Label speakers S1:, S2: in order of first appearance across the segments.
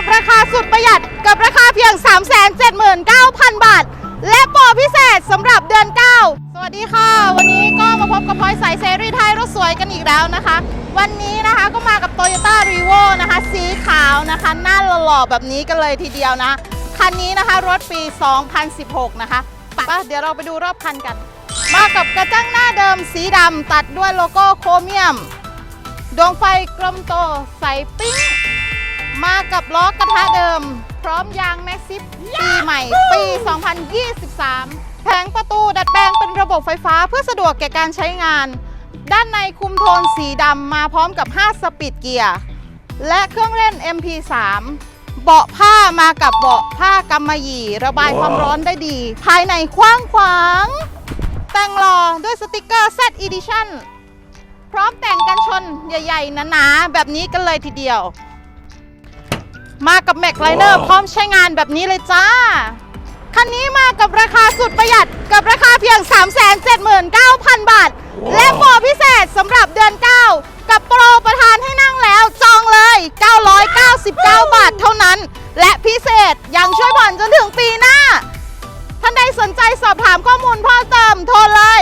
S1: กับราคาสุดประหยัดกับราคาเพียง 379,000 บาท และโปรพิเศษสำหรับเดือน 9 สวัสดีค่ะ วันนี้ก็มาพบกับพลอยสายเซรีไทยรถสวยกันอีกแล้วนะคะ วันนี้นะคะก็มากับ Toyota r e v o นะคะ สีขาวนะคะหน้าหล่อๆแบบนี้กันเลยทีเดียวนะ คันนี้นะคะรถปี 2016 นะคะไปะเดี๋ยวเราไปดูรอบคันกัน มากับกระจังหน้าเดิมสีดำตัดด้วยโลโก้โครเมียม ดวงไฟกลมโตใสปิ้ง มากับล้อกระทะเดิม พร้อมยางแม็กซิปปีใหม่ ปี 2023 แผงประตูดัดแปลงเป็นระบบไฟฟ้าเพื่อสะดวกแก่การใช้งาน ด้านในคุมโทนสีดำมาพร้อมกับ 5 สปีดเกียร์ และเครื่องเล่น MP3 เบาะผ้ามากับเบาะผ้ากำมะหยี่ ระบายความร้อนได้ดี ภายในกว้างขวาง แต่งหล่อด้วยสติกเกอร์ Z Edition พร้อมแต่งกันชนใหญ่ ๆหนาๆแบบนี้กันเลยทีเดียว มากับแม็กไลเนอร์พร้อมใช้งานแบบนี้เลยจ้า คันนี้มากับราคาสุดประหยัดกับราคาเพียง 379,000 บาท และโปรพิเศษสำหรับเดือน 9 กับโปรประทานให้นั่งแล้วจองเลย 999 บาทเท่านั้น และพิเศษยังช่วยผ่อนจนถึงปีหน้า ท่านใดสนใจสอบถามข้อมูลเพิ่มเติมโทรเลย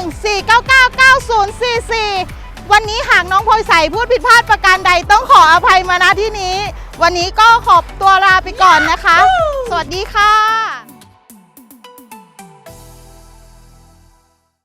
S1: 0814999044 วันนี้หากน้องพลอยใสพูดผิดพลาดประการใดต้องขออภัยมาณที่นี้ วันนี้ก็ขอบตัวลาไปก่อนนะคะ สวัสดีค่ะ